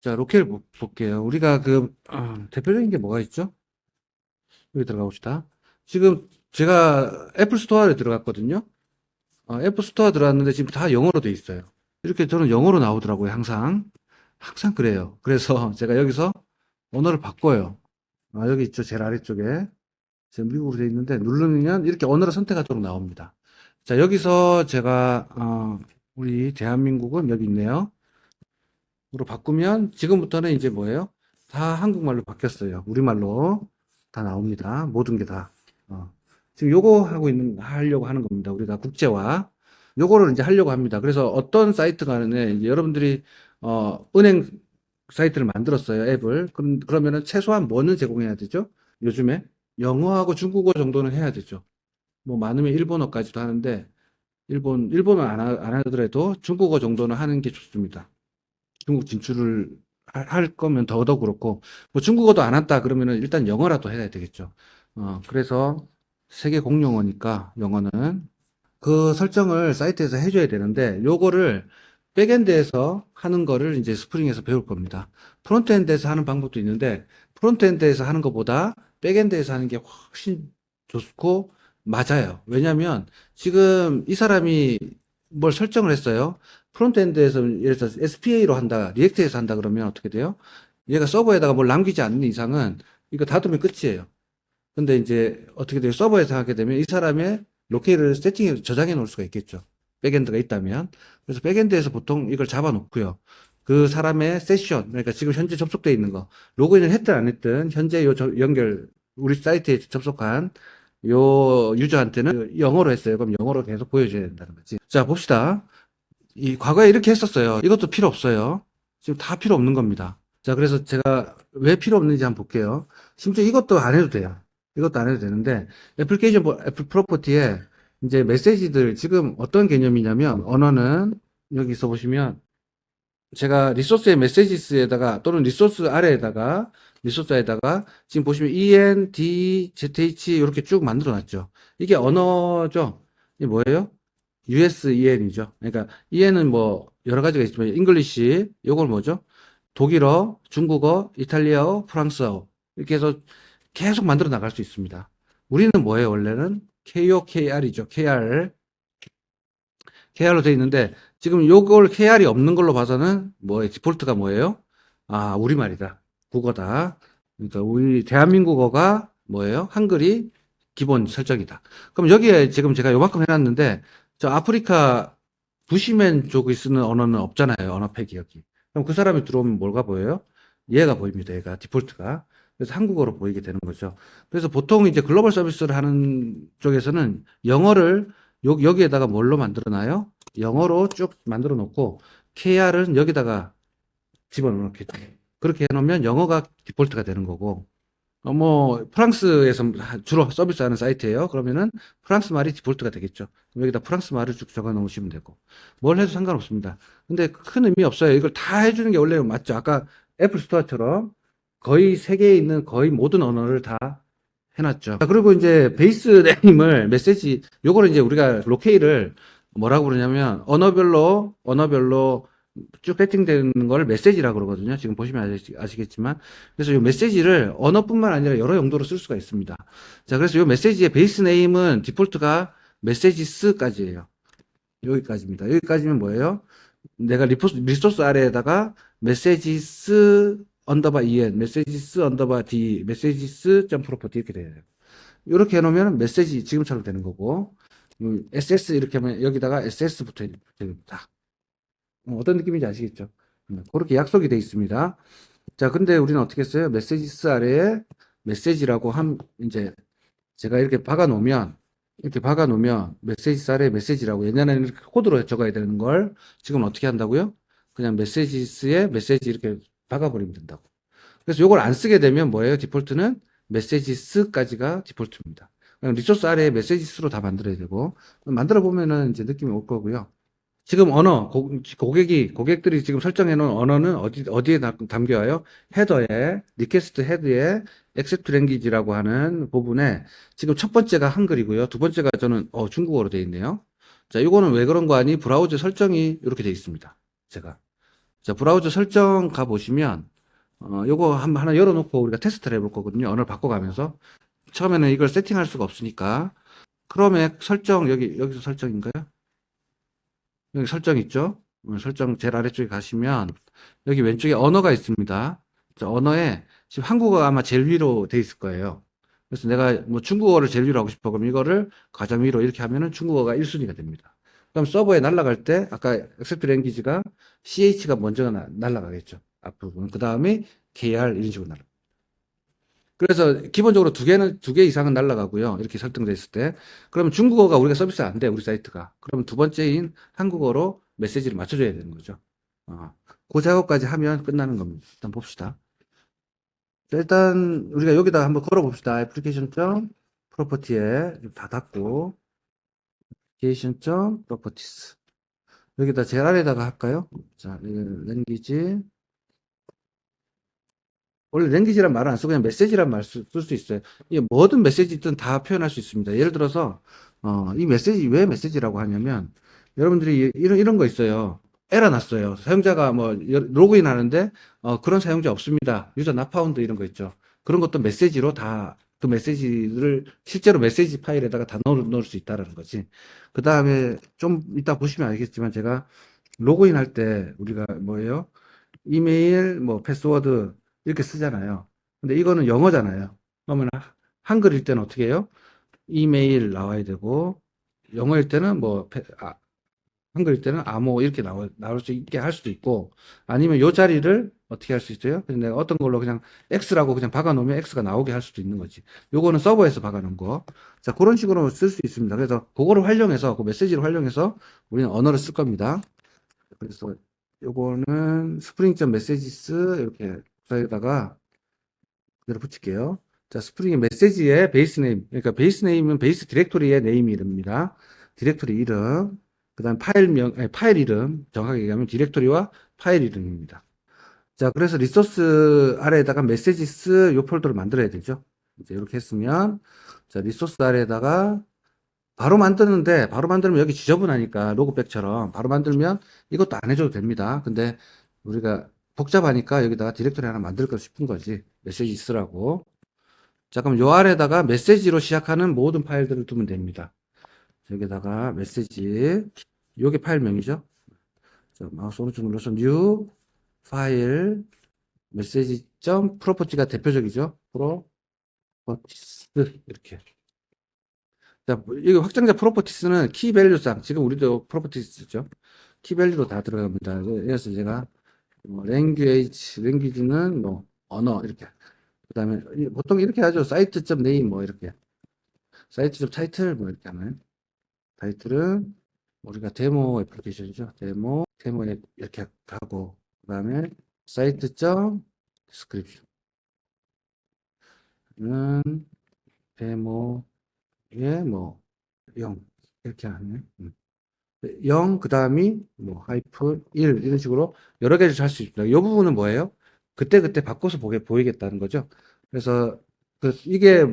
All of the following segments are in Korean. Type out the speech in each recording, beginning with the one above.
자, 로켓을 보- 볼게요. 우리가 그, 어, 대표적인 게 뭐가 있죠? 여기 들어가 봅시다. 지금 제가 애플 스토어에 들어갔거든요. 어, 애플 스토어 들어갔는데 지금 다 영어로 돼 있어요. 이렇게 저는 영어로 나오더라고요, 항상. 항상 그래요. 그래서 제가 여기서 언어를 바꿔요. 아, 여기 있죠, 제일 아래쪽에. 지금 미국으로 돼 있는데 누르면 이렇게 언어를 선택하도록 나옵니다. 자, 여기서 제가, 어, 우리 대한민국은 여기 있네요. 으로 바꾸면 지금부터는 이제 뭐예요? 다 한국말로 바뀌었어요. 우리말로 다 나옵니다. 모든 게 다. 어. 지금 요거 하고 있는 하려고 하는 겁니다. 우리가 국제화 요거를 이제 하려고 합니다. 그래서 어떤 사이트 이제 여러분들이 어 은행 사이트를 만들었어요. 앱을. 그럼 그러면은 최소한 뭐는 제공해야 되죠? 요즘에 영어하고 중국어 정도는 해야 되죠. 뭐 많으면 일본어까지도 하는데 일본 일본어 안, 하, 안 하더라도 중국어 정도는 하는 게 좋습니다. 중국 진출을 하- 할 거면 더더 그렇고 뭐 중국어도 안 한다 그러면은 일단 영어라도 해야 되겠죠. 어, 그래서 세계 공용어니까 영어는 그 설정을 사이트에서 해줘야 되는데 요거를 백엔드에서 하는 거를 이제 스프링에서 배울 겁니다. 프론트엔드에서 하는 방법도 있는데 프론트엔드에서 하는 것보다 백엔드에서 하는 게 훨씬 좋고 맞아요. 왜냐면 지금 이 사람이 뭘 설정을 했어요. 프론트엔드에서 예를 들어서 SPA로 한다, 리액트에서 한다 그러면 어떻게 돼요? 얘가 서버에다가 뭘 남기지 않는 이상은 이거 닫으면 끝이에요. 근데 이제 어떻게 돼요? 서버에서 하게 되면 이 사람의 로케이를 세팅해 저장해 놓을 수가 있겠죠. 백엔드가 있다면. 그래서 백엔드에서 보통 이걸 잡아 놓고요. 그 사람의 세션, 그러니까 지금 현재 접속되어 있는 거, 로그인을 했든 안 했든 현재 요 저- 연결 우리 사이트에 접속한 요 유저한테는 영어로 했어요. 그럼 영어로 계속 보여줘야 된다는 거지. 자, 봅시다. 이 과거에 이렇게 했었어요. 이것도 필요 없어요. 지금 다 필요 없는 겁니다. 자, 그래서 제가 왜 필요 없는지 한번 볼게요. 심지어 이것도 안 해도 돼요. 이것도 안 해도 되는데 애플리케이션 뭐- 애플 프로퍼티에 이제 메시지들 지금 어떤 개념이냐면 언어는 여기 있어 보시면 제가 리소스의 메시지스에다가 또는 리소스 아래에다가 리소스에다가 지금 보시면 EN, D, ZH 이렇게 쭉 만들어 놨죠. 이게 언어죠. 이게 뭐예요? USEN이죠. 그러니까 EN은 뭐 여러 가지가 있지만 잉글리시 요걸 뭐죠? 독일어, 중국어, 이탈리아어, 프랑스어 이렇게 해서 계속 만들어 나갈 수 있습니다. 우리는 뭐예요? 원래는 KOKR이죠. KR. KR로 되어 있는데 지금 요걸 KR이 없는 걸로 봐서는 뭐예요? 디폴트가 뭐예요? 아, 우리말이다. 국어다. 그러니까 우리 대한민국어가 뭐예요? 한글이 기본 설정이다. 그럼 여기에 지금 제가 요만큼 해놨는데 저 아프리카 부시맨 쪽에 쓰는 언어는 없잖아요. 언어팩이 여기. 그럼 그 사람이 들어오면 뭐가 보여요? 얘가 보입니다. 얘가 디폴트가. 그래서 한국어로 보이게 되는 거죠. 그래서 보통 이제 글로벌 서비스를 하는 쪽에서는 영어를 여, 여기에다가 뭘로 만들어 놔요? 영어로 쭉 만들어 놓고 KR은 여기다가 집어넣어 놓겠죠. 그렇게 해놓으면 영어가 디폴트가 되는 거고 어, 뭐 프랑스에서 주로 서비스하는 사이트예요. 그러면은 프랑스 말이 디폴트가 되겠죠. 여기다 프랑스 말을 쭉 적어 놓으시면 되고 뭘 해도 상관없습니다. 근데 큰 의미 없어요. 이걸 다 해주는 게 원래 맞죠. 아까 애플 스토어처럼 거의 세계에 있는 거의 모든 언어를 다 해놨죠. 자, 그리고 이제 베이스 네임을 메시지 요거를 이제 우리가 로케이를 뭐라고 그러냐면 언어별로 언어별로 쭉 세팅되는 걸 메시지라고 그러거든요. 지금 보시면 아시, 겠지만 그래서 이 메시지를 언어뿐만 아니라 여러 용도로 쓸 수가 있습니다. 자, 그래서 이 메시지의 베이스 네임은 디폴트가 메시지스까지예요. 여기까지입니다. 여기까지면 뭐예요? 내가 리포스, 리소스 아래에다가 메시지스 언더바 en, 메시지스 언더바 d, 메시지스 점 프로퍼티 이렇게 돼요. 이렇게 해놓으면 메시지 지금처럼 되는 거고 음, ss 이렇게 하면 여기다가 ss 붙어 됩니다. 어, 어떤 느낌인지 아시겠죠? 음, 그렇게 약속이 돼 있습니다. 자, 근데 우리는 어떻게 했어요? 메시지스 아래에 메시지라고 함 이제 제가 이렇게 박아 놓으면 이렇게 박아 놓으면 메시지스 아래에 메시지라고 옛날에는 이렇게 코드로 적어야 되는 걸 지금 어떻게 한다고요? 그냥 메시지스에 메시지 이렇게 박아 버리면 된다고. 그래서 이걸 안 쓰게 되면 뭐예요? 디폴트는 메시지스까지가 디폴트입니다. 리소스 아래에 메시지스로 다 만들어야 되고 만들어 보면은 이제 느낌이 올 거고요. 지금 언어 고, 고객이 고객들이 지금 설정해 놓은 언어는 어디 어디에 다- 담겨와요? 헤더에 리퀘스트 헤드에 액셉트 랭귀지라고 하는 부분에 지금 첫 번째가 한글이고요. 두 번째가 저는 어, 중국어로 되어 있네요. 자, 이거는 왜 그런 거 아니? 브라우저 설정이 이렇게 되어 있습니다. 제가 자, 브라우저 설정 가 보시면, 어, 요거 한, 하나 열어놓고 우리가 테스트를 해볼 거거든요. 언어를 바꿔가면서. 처음에는 이걸 세팅할 수가 없으니까. 크롬의 설정, 여기, 여기서 설정인가요? 여기 설정 있죠? 어, 설정 제일 아래쪽에 가시면, 여기 왼쪽에 언어가 있습니다. 자, 언어에 지금 한국어가 아마 제일 위로 돼 있을 거예요. 그래서 내가 뭐 중국어를 제일 위로 하고 싶어. 그럼 이거를 가장 위로 이렇게 하면은 중국어가 1순위가 됩니다. 그럼 서버에 날아갈 때 아까 엑셉트 랭귀지가 CH가 먼저 나- 날아가겠죠. 앞부분. 그 다음에 KR 이런 식으로 날아. 그래서 기본적으로 두 개는 두 개 이상은 날아가고요. 이렇게 설정돼 있을 때. 그러면 중국어가 우리가 서비스 안 돼. 우리 사이트가. 그러면 두 번째인 한국어로 메시지를 맞춰 줘야 되는 거죠. 어, 그 작업까지 하면 끝나는 겁니다. 일단 봅시다. 자, 일단 우리가 여기다 한번 걸어 봅시다. 애플리케이션 점 프로퍼티에 다 닫고 애플리케이션 점 프로퍼티스 여기다 제일 아래다가 할까요? 자, 랭귀지 원래 랭귀지란 말을 안 쓰고 그냥 메시지란 말 쓸 수 있어요. 이게 뭐든 메시지든 다 표현할 수 있습니다. 예를 들어서 어, 이 메시지 왜 메시지라고 하냐면 여러분들이 이런 이런 거 있어요. 에러 났어요. 사용자가 뭐 여- 로그인 하는데 어, 그런 사용자 없습니다. 유저 나파운드 이런 거 있죠. 그런 것도 메시지로 다 그 메시지를 실제로 메시지 파일에다가 다 넣을, 넣을 수 있다라는 거지. 그 다음에 좀 이따 보시면 알겠지만 제가 로그인 할 때 우리가 뭐예요? 이메일, 뭐 패스워드 이렇게 쓰잖아요. 근데 이거는 영어잖아요. 그러면 하- 한글일 때는 어떻게 해요? 이메일 나와야 되고 영어일 때는 뭐 패- 아, 한글일 때는 암호 이렇게 나올, 나올 수 있게 할 수도 있고 아니면 요 자리를 어떻게 할 수 있어요? 내가 어떤 걸로 그냥 X라고 그냥 박아 놓으면 X가 나오게 할 수도 있는 거지. 요거는 서버에서 박아 놓은 거. 자, 그런 식으로 쓸 수 있습니다. 그래서 그거를 활용해서 그 메시지를 활용해서 우리는 언어를 쓸 겁니다. 그래서 요거는 메시지스 이렇게 사이에다가 그대로 붙일게요. 자, 스프링 메시지의 베이스 네임. 그러니까 베이스 네임은 베이스 디렉토리의 네임 이름입니다. 디렉토리 이름. 그 다음 파일 명, 아니, 파일 이름. 정확하게 얘기하면 디렉토리와 파일 이름입니다. 자, 그래서 리소스 아래에다가 메시지스 요 폴더를 만들어야 되죠. 이제 이렇게 했으면, 자, 리소스 아래에다가 바로 만드는데, 바로 만들면 여기 지저분하니까, 로그백처럼 바로 만들면 이것도 안 해줘도 됩니다. 근데 우리가 복잡하니까 여기다가 디렉토리 하나 만들 거 싶은 거지. 메시지스라고. 자, 그럼 요 아래에다가 메시지로 시작하는 모든 파일들을 두면 됩니다. 여기다가 메시지, 요게 파일명이죠. 자, 마우스 오른쪽 눌러서 뉴 파일 메시지 점 프로퍼티가 대표적이죠. 프로퍼티스 이렇게. 자, 이거 확장자 프로퍼티스는 키 밸류상 지금 우리도 프로퍼티스죠. 키 밸류로 다 들어갑니다. 그래서 제가 뭐 랭귀지 랭귀지는 뭐 언어 이렇게. 그다음에 이- 보통 이렇게 하죠. 사이트 점 네임 뭐 이렇게. 사이트 점 타이틀 뭐 이렇게 하나요? 타이틀은 우리가 데모 애플리케이션이죠. 데모 데모 앱 이렇게 하고 그다음에 사이트 점 디스크립션 는 데모에 뭐0 이렇게 하네. 음. 0, 그 다음이 뭐 하이픈 1 이런 식으로 여러 개를 할 수 있습니다. 이 부분은 뭐예요? 그때 그때 바꿔서 보게 보이겠다는 거죠. 그래서 그 이게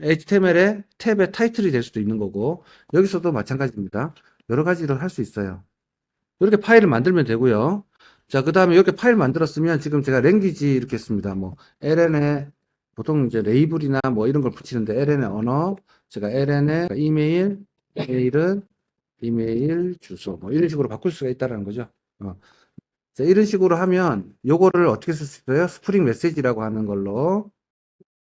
HTML의 탭의 타이틀이 될 수도 있는 거고 여기서도 마찬가지입니다. 여러 가지를 할 수 있어요. 이렇게 파일을 만들면 되고요. 자, 그 다음에 이렇게 파일 만들었으면 지금 제가 랭귀지 이렇게 했습니다. 뭐 LN에 보통 이제 레이블이나 뭐 이런 걸 붙이는데 LN의 언어, 제가 LN의 이메일, 메일은 이메일 주소 뭐 이런 식으로 바꿀 수가 있다는 거죠. 어. 자, 이런 식으로 하면 요거를 어떻게 쓸 수 있어요? 스프링 메시지라고 하는 걸로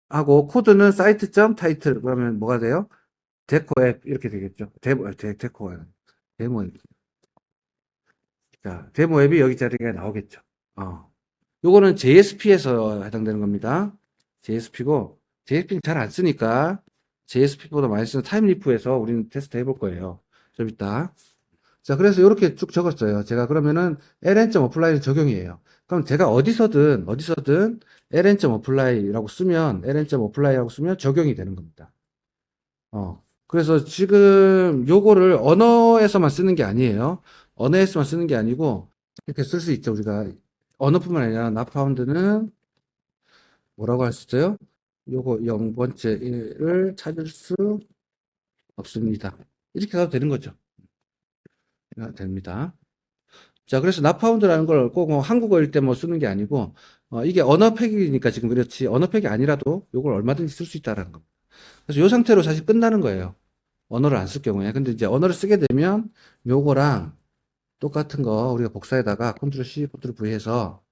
하고 코드는 사이트 점 타이틀 그러면 뭐가 돼요? 데코 앱 이렇게 되겠죠. 데모 데, 데코가 데모 앱. 자, 데모 앱이 여기 자리가 나오겠죠. 어. 요거는 JSP에서 해당되는 겁니다. JSP고 JSP는 잘 안 쓰니까 JSP보다 많이 쓰는 타임리프에서 우리는 테스트 해볼 거예요. 좀 이따. 자, 그래서 이렇게 쭉 적었어요. 제가 그러면은 ln.apply는 적용이에요. 그럼 제가 어디서든, 어디서든 ln.apply라고 쓰면, ln.apply라고 쓰면 적용이 되는 겁니다. 어. 그래서 지금 요거를 언어에서만 쓰는 게 아니에요. 언어에서만 쓰는 게 아니고, 이렇게 쓸 수 있죠. 우리가 언어뿐만 아니라 나파운드는 뭐라고 할 수 있어요? 요거 0번째를 찾을 수 없습니다. 이렇게 가도 되는 거죠. 가 됩니다. 자, 그래서 나파운드라는 걸꼭뭐 한국어일 때 뭐 쓰는 게 아니고, 어, 이게 언어팩이니까 지금 그렇지, 언어팩이 아니라도 이걸 얼마든지 쓸 수 있다라는 겁니다. 그래서 이 상태로 사실 끝나는 거예요. 언어를 안 쓸 경우에. 근데 이제 언어를 쓰게 되면 요거랑 똑같은 거 우리가 복사에다가 컨트롤 C, 컨트롤 V 해서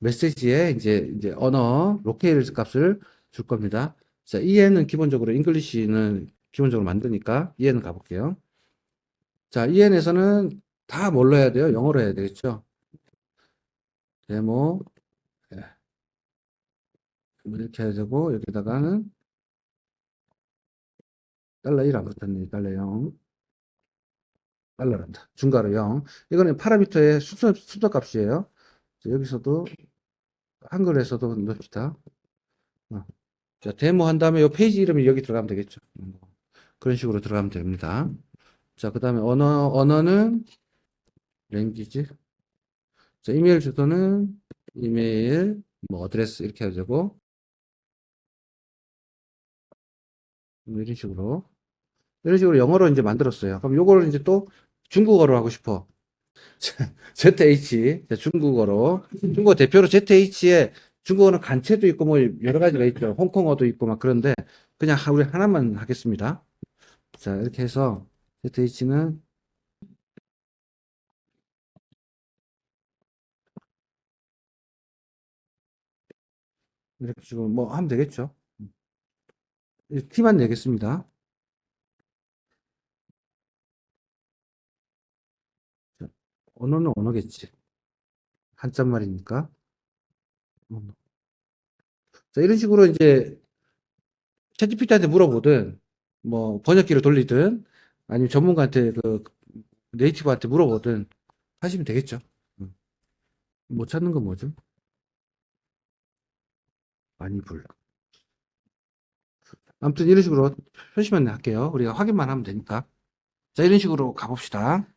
메시지에 이제, 이제 언어, 로케일 값을 줄 겁니다. 자, EN은 기본적으로, 잉글리시는 기본적으로 만드니까 EN은 가볼게요. 자, EN에서는 다 뭘로 해야 돼요? 영어로 해야 되겠죠? 데모, 예. 뭐 이렇게 해야 되고, 여기다가는 달러 1 안 붙었네. 달러 0. 달러란다. 중괄호 0. 이거는 파라미터의 수도, 수도 값이에요. 자, 여기서도, 한글에서도 넣읍시다. 어. 자, 데모 한 다음에 이 페이지 이름이 여기 들어가면 되겠죠. 음, 그런 식으로 들어가면 됩니다. 자, 그 다음에 언어, 언어는 랭귀지. 자, 이메일 주소는 이메일, 뭐, 어드레스 이렇게 해야 되고, 뭐 이런 식으로. 이런 식으로 영어로 이제 만들었어요. 그럼 요거를 이제 또 중국어로 하고 싶어. ZH, 자, 중국어로. 중국어 대표로 ZH에 중국어는 간체도 있고 뭐 여러 가지가 있죠. 홍콩어도 있고 막 그런데 그냥 하- 우리 하나만 하겠습니다. 자, 이렇게 해서 ZH는 이렇게 지금 뭐 하면 되겠죠. 이 티만 내겠습니다. 자, 언어는 언어겠지. 한자말이니까. 자, 이런 식으로 이제 챗GPT한테 물어보든, 뭐, 번역기를 돌리든, 아니면 전문가한테 그 네이티브한테 물어보든 하시면 되겠죠. 음. 못 찾는 건 뭐죠? 많이 불. 아무튼 이런 식으로 표시만 할게요. 우리가 확인만 하면 되니까. 자, 이런 식으로 가봅시다.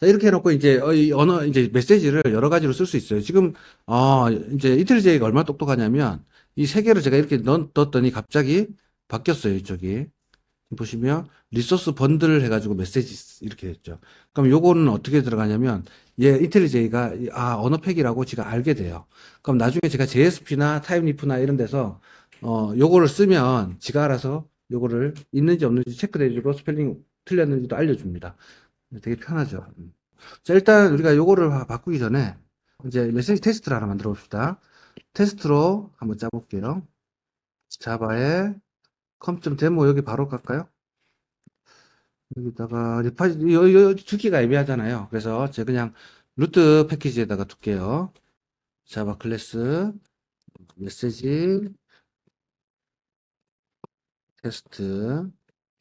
자, 이렇게 해놓고 이제 언어, 이제 메시지를 여러 가지로 쓸 수 있어요. 지금, 어, 이제 이틀제이가 얼마나 똑똑하냐면 이 세 개를 제가 이렇게 넣, 넣었더니 갑자기 바뀌었어요. 이쪽이. 보시면 리소스 번들 해가지고 메시지 이렇게 됐죠. 그럼 요거는 어떻게 들어가냐면 얘 인텔리제이가 아 언어팩이라고 지가 알게 돼요. 그럼 나중에 제가 JSP나 타임리프나 이런 데서 어 요거를 쓰면 지가 알아서 요거를 있는지 없는지 체크해주고 스펠링 틀렸는지도 알려줍니다. 되게 편하죠. 음. 자 일단 우리가 요거를 바- 바꾸기 전에 이제 메시지 테스트를 하나 만들어 봅시다. 테스트로 한번 짜볼게요. 자바에 컴.데모 여기 바로 갈까요? 여기다가 리파지 두 개가 애매하잖아요. 그래서 제가 그냥 루트 패키지에다가 둘게요. 자바 클래스 메시지 테스트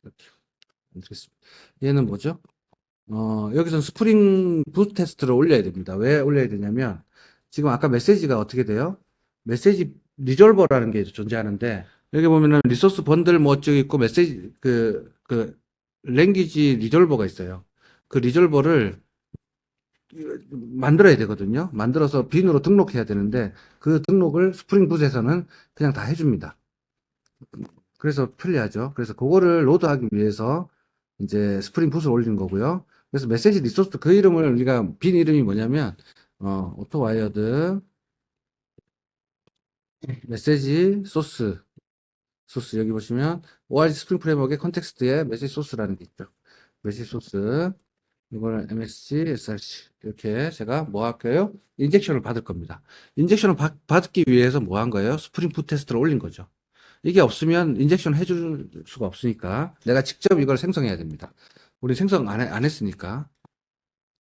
이렇게. 얘는 뭐죠? 어, 여기서는 스프링 붓 테스트를 올려야 됩니다. 왜 올려야 되냐면 지금 아까 메시지가 어떻게 돼요? 메시지 리졸버라는 게 존재하는데 여기 보면은 리소스 번들 뭐 어쩌고 있고 메시지 그 그 랭귀지 리졸버가 있어요. 그 리졸버를 만들어야 되거든요. 만들어서 빈으로 등록해야 되는데 그 등록을 스프링 붓에서는 그냥 다 해줍니다. 그래서 편리하죠. 그래서 그거를 로드하기 위해서 이제 스프링 붓을 올린 거고요. 그래서 메시지 리소스 그 이름을 우리가 빈 이름이 뭐냐면 어, 오토 와이어드 메시지 소스 소스 여기 보시면 ORG 스프링 프레임워크의 컨텍스트에 메시지 소스라는 게 있죠. 메시지 소스 이거는 MSG, SRC 이렇게 제가 뭐 할까요? 인젝션을 받을 겁니다. 인젝션을 받, 받기 위해서 뭐 한 거예요? 스프링 풋 테스트를 올린 거죠. 이게 없으면 인젝션 해줄 수가 없으니까 내가 직접 이걸 생성해야 됩니다. 우리 생성 안, 해- 안 했으니까.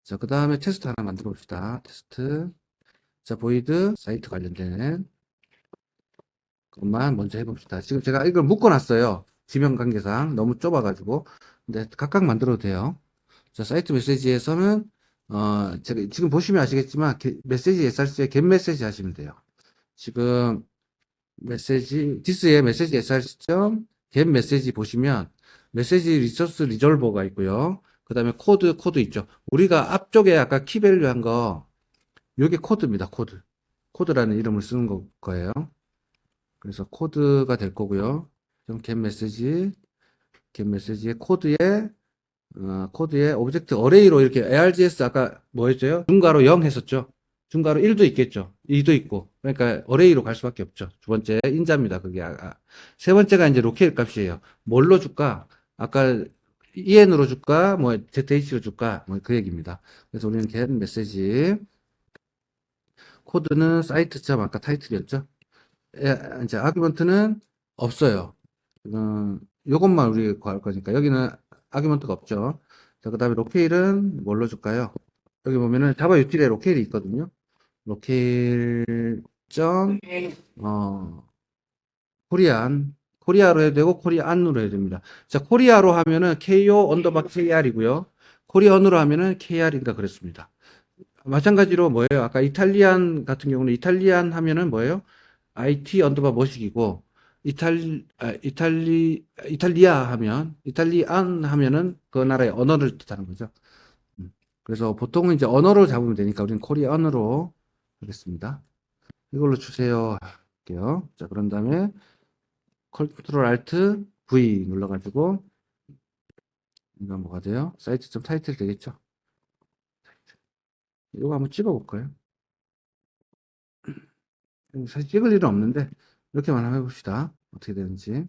자, 그 다음에 테스트 하나 만들어 봅시다. 테스트. 자, 보이드 사이트 관련된 것만 먼저 해봅시다. 지금 제가 이걸 묶어놨어요. 지명 관계상 너무 좁아가지고. 근데 각각 만들어도 돼요. 자, 사이트 메시지에서는 어, 제가 지금 보시면 아시겠지만 게- 메시지 SRC에 get 메시지 하시면 돼요. 지금 메시지 디스에 메시지 SRC.get 메시지 보시면 메시지 리소스 리졸버가 있고요. 그 다음에 코드 코드 있죠. 우리가 앞쪽에 아까 키밸류 한거 요게 코드입니다. 코드. 코드라는 이름을 쓰는 거, 거예요. 그래서 코드가 될 거고요. 그럼 get 메시지 get 메시지의 코드에 어, 코드에 오브젝트 어레이로 이렇게 ARGS 아까 뭐였죠? 중괄호 0 했었죠. 중괄호 1도 있겠죠. 2도 있고. 그러니까 어레이로 갈 수밖에 없죠. 두 번째 인자입니다. 그게. 아, 아. 세 번째가 이제 로케일 값이에요. 뭘로 줄까? 아까 EN으로 줄까? 뭐 ZH로 줄까? 뭐 그 얘기입니다. 그래서 우리는 get 메시지 코드는 사이트점 아까 타이틀이었죠. 에, 이제 아규먼트는 없어요. 음, 요것만 우리 구할 거니까 여기는 아규먼트가 없죠. 자, 그 다음에 로케일은 뭘로 줄까요? 여기 보면은 자바 유틸에 로케일이 있거든요. 로케일 점, 어, 코리안, 코리아로 해도 되고 코리안으로 해도 됩니다. 자, 코리아로 하면은 KO 언더바 KR이고요. 코리안으로 하면은 KR인가 그랬습니다. 마찬가지로 뭐예요? 아까 이탈리안 같은 경우는 이탈리안 하면은 뭐예요? IT 언더바 뭐식이고 이탈 아, 이탈리 이탈리아 하면 이탈리안 하면은 그 나라의 언어를 뜻하는 거죠. 음. 그래서 보통은 이제 언어로 잡으면 되니까 우리는 코리안으로 하겠습니다. 이걸로 주세요 할게요. 자, 그런 다음에 컨트롤 알트 V 눌러가지고 이거 뭐가 돼요? 사이트 좀 타이틀 되겠죠? 이거 한번 찍어볼까요? 사실 찍을 일은 없는데 이렇게만 한번 해봅시다. 어떻게 되는지.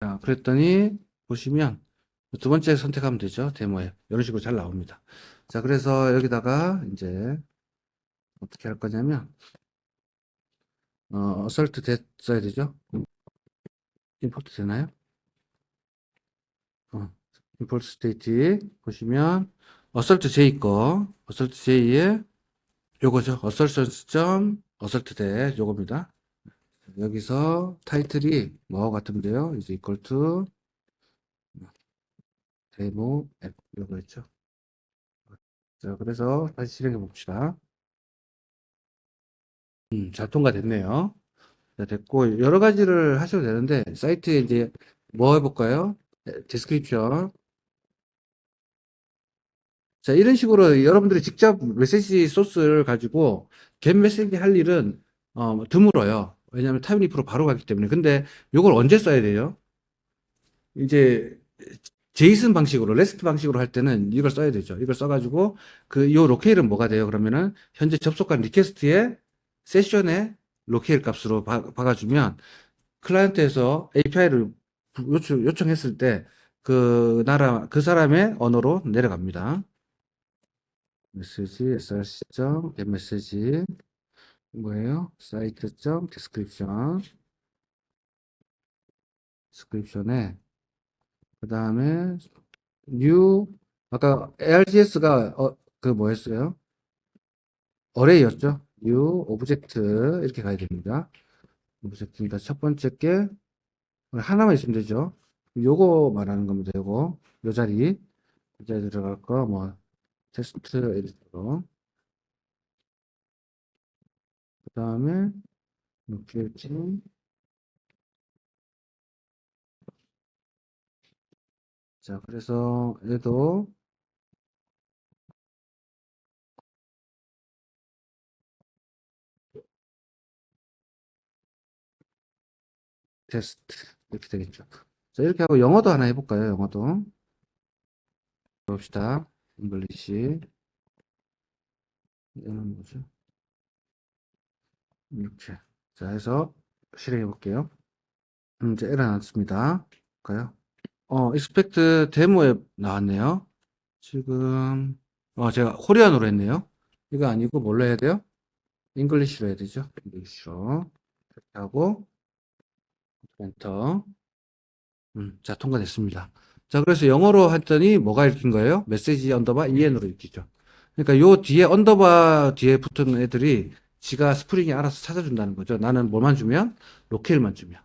자, 그랬더니 보시면 두 번째 선택하면 되죠. 데모에. 이런 식으로 잘 나옵니다. 자, 그래서 여기다가 이제 어떻게 할 거냐면 어, 어설트 대 써야 되죠. 임포트 되나요? 어, 임포트 스테이트 보시면 어설트 J 거 어설트 J에 요거죠. 어설션스 점 어설트 대 요겁니다. 여기서 타이틀이 같으면 돼요? 이제 equal to 데모 앱 요거였죠. 자, 그래서 다시 실행해 봅시다. 음, 잘 통과됐네요. 자, 됐고 여러 가지를 하셔도 되는데 사이트에 이제 뭐 해볼까요? 디스크립션 자, 이런 식으로 여러분들이 직접 메시지 소스를 가지고 겟 메시지 할 일은 어, 드물어요. 왜냐하면 타임리프로 바로 가기 때문에. 근데 이걸 언제 써야 돼요? 이제 제이슨 방식으로, 레스트 방식으로 할 때는 이걸 써야 되죠. 이걸 써가지고 그요 로케일은 뭐가 돼요? 그러면은 현재 접속한 리퀘스트의 세션의 로케일 값으로 바, 박아주면 클라이언트에서 API를 요청, 요청했을 때 그 나라, 그 사람의 언어로 내려갑니다. 메시지 get 메시지 뭐예요? 사이트 점 description description에 그 다음에 new 아까 args가 어, 그 뭐였어요? array였죠? new object 이렇게 가야 됩니다. 오브젝트입니다. 첫 번째 게 하나만 있으면 되죠. 요거 말하는 거면 되고 요 자리 이 자리 들어갈 거뭐 테스트 에디터로. 그 다음에 이렇게 자 그래서 얘도 테스트 이렇게 되겠죠. 자 이렇게 하고 영어도 하나 해볼까요? 영어도. 봅시다 잉글리시 얘는 뭐죠? 이렇게 자 해서 실행해 볼게요. 음, 이제 에러 났습니다. 볼까요? 어, 익스펙트 데모에 나왔네요. 지금 어, 제가 코리안으로 했네요. 이거 아니고 뭘로 해야 돼요? 잉글리시로 해야 되죠. 잉글리시로 이렇게 하고 엔터 음, 자 통과됐습니다. 자, 그래서 영어로 했더니 뭐가 읽힌 거예요? 메시지 언더바 en으로 읽히죠. 그러니까 요 뒤에 언더바 뒤에 붙은 애들이 지가 스프링이 알아서 찾아준다는 거죠. 나는 뭐만 주면? 로케일만 주면.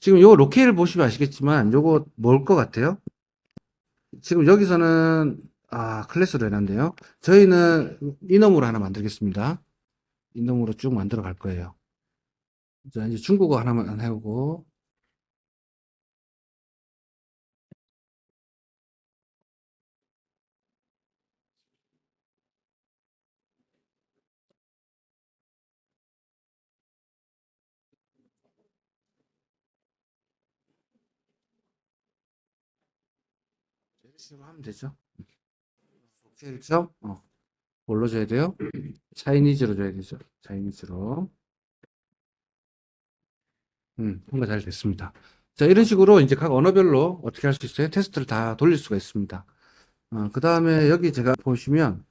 지금 요 로케일 보시면 아시겠지만 요거 뭘 것 같아요? 지금 여기서는 아 클래스로 해놨네요. 저희는 이놈으로 하나 만들겠습니다. 이놈으로 쭉 만들어 갈 거예요. 자 이제 중국어 하나만 해보고 식으로 하면 되죠. 점 어. 뭘로 줘야 돼요? 차이니즈로 줘야 되죠. 차이니즈로. 음, 뭔가 잘 됐습니다. 자, 이런 식으로 이제 각 언어별로 어떻게 할 수 있어요? 테스트를 다 돌릴 수가 있습니다. 어, 그 다음에 여기 제가 보시면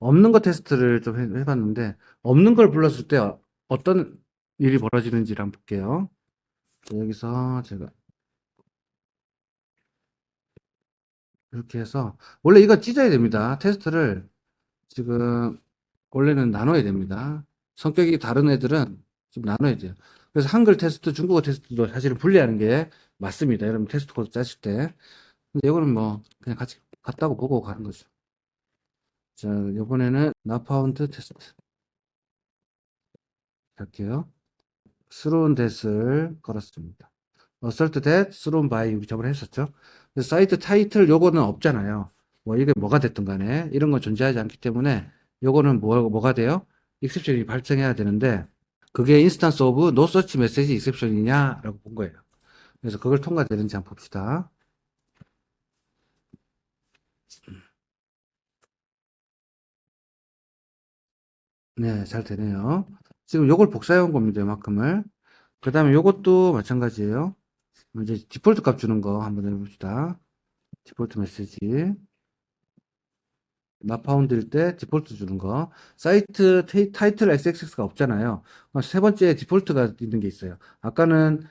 없는 거 테스트를 좀 해, 봤는데 없는 걸 불렀을 때 어- 어떤 일이 벌어지는지를 한번 볼게요. 자, 여기서 제가 이렇게 해서 원래 이거 찢어야 됩니다. 테스트를 지금 원래는 나눠야 됩니다. 성격이 다른 애들은 좀 나눠야 돼요. 그래서 한글 테스트, 중국어 테스트도 사실은 분리하는 게 맞습니다. 여러분 테스트 코드 짜실 때. 근데 이거는 뭐 그냥 같이 갔다고 보고 가는 거죠. 자, 이번에는 나파운드 테스트 할게요. 스로운 댓을 걸었습니다. 어설트 댓, 스로운 바이 저번에 했었죠. 사이트 타이틀 요거는 없잖아요. 뭐 이게 뭐가 됐든 간에 이런 건 존재하지 않기 때문에 요거는 뭐, 뭐가 돼요? 익셉션이 발생해야 되는데 그게 인스턴스 오브 노 서치 메시지 익셉션이냐라고 본 거예요. 그래서 그걸 통과되는지 한번 봅시다. 네, 잘 되네요. 지금 요걸 복사해 온 겁니다. 이만큼을. 그 다음에 요것도 마찬가지예요. 이제 디폴트 값 주는 거 한번 해봅시다. 디폴트 메시지. 나파운드일 때 디폴트 주는 거. 사이트 테이- 타이틀 XXX가 없잖아요. 어, 세 번째 디폴트가 있는 게 있어요. 아까는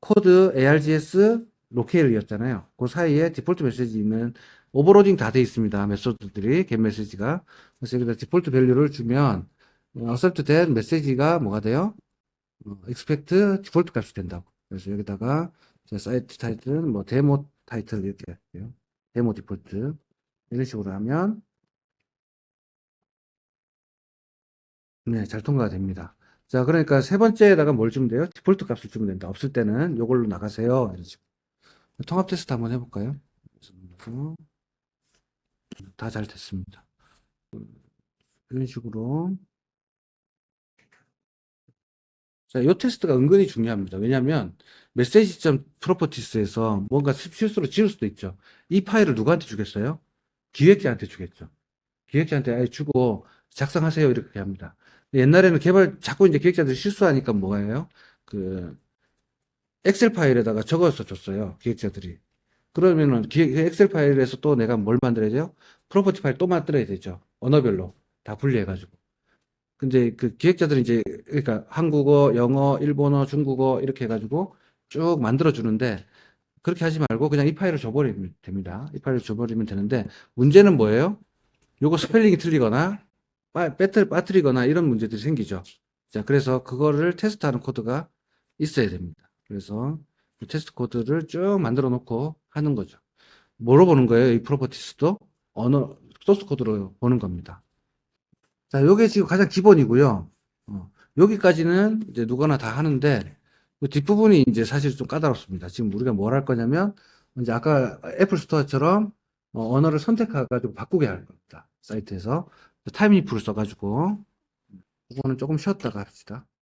코드 ARGS 로케일이었잖아요. 그 사이에 디폴트 메시지 있는 오버로딩 다 돼 있습니다. 메소드들이 겟 메시지가. 그래서 여기다 디폴트 밸류를 주면 어설트 된 메시지가 뭐가 돼요? 어, expect 디폴트 값이 된다고. 그래서 여기다가 제 사이트 타이틀은 뭐 데모 타이틀 이렇게 할게요. 데모 디폴트 이런 식으로 하면 네, 잘 통과가 됩니다. 자, 그러니까 세 번째에다가 뭘 주면 돼요? 디폴트 값을 주면 된다. 없을 때는 요걸로 나가세요. 통합 테스트 한번 해볼까요? 다 잘 됐습니다. 이런 식으로. 자, 요 테스트가 은근히 중요합니다. 왜냐면, 메시지점 프로퍼티스에서 뭔가 실- 실수로 지울 수도 있죠. 이 파일을 누구한테 주겠어요? 기획자한테 주겠죠. 기획자한테 아예 주고 작성하세요. 이렇게 합니다. 옛날에는 개발, 자꾸 이제 기획자들이 실수하니까 뭐예요? 그, 엑셀 파일에다가 적어서 줬어요. 기획자들이. 그러면은 기획, 엑셀 파일에서 또 내가 뭘 만들어야 돼요? 프로퍼티 파일 또 만들어야 되죠. 언어별로. 다 분리해가지고. 근데 그 기획자들이 이제, 그러니까 한국어, 영어, 일본어, 중국어 이렇게 해가지고 쭉 만들어주는데 그렇게 하지 말고 그냥 이 파일을 줘버리면 됩니다. 이 파일을 줘버리면 되는데 문제는 뭐예요? 요거 스펠링이 틀리거나 빠, 빠뜨, 빠뜨리거나 이런 문제들이 생기죠. 자, 그래서 그거를 테스트하는 코드가 있어야 됩니다. 그래서 이 테스트 코드를 쭉 만들어 놓고 하는 거죠. 뭐로 보는 거예요? 이 프로퍼티스도 언어 소스 코드로 보는 겁니다. 자, 요게 지금 가장 기본이고요. 어, 여기까지는 이제 누구나 다 하는데 그 뒷부분이 이제 사실 좀 까다롭습니다. 지금 우리가 뭘 할 거냐면 이제 아까 애플 스토어처럼 어, 언어를 선택해가지고 바꾸게 할 겁니다. 사이트에서 타임리프를 써가지고 그거는 조금 쉬었다가 합시다.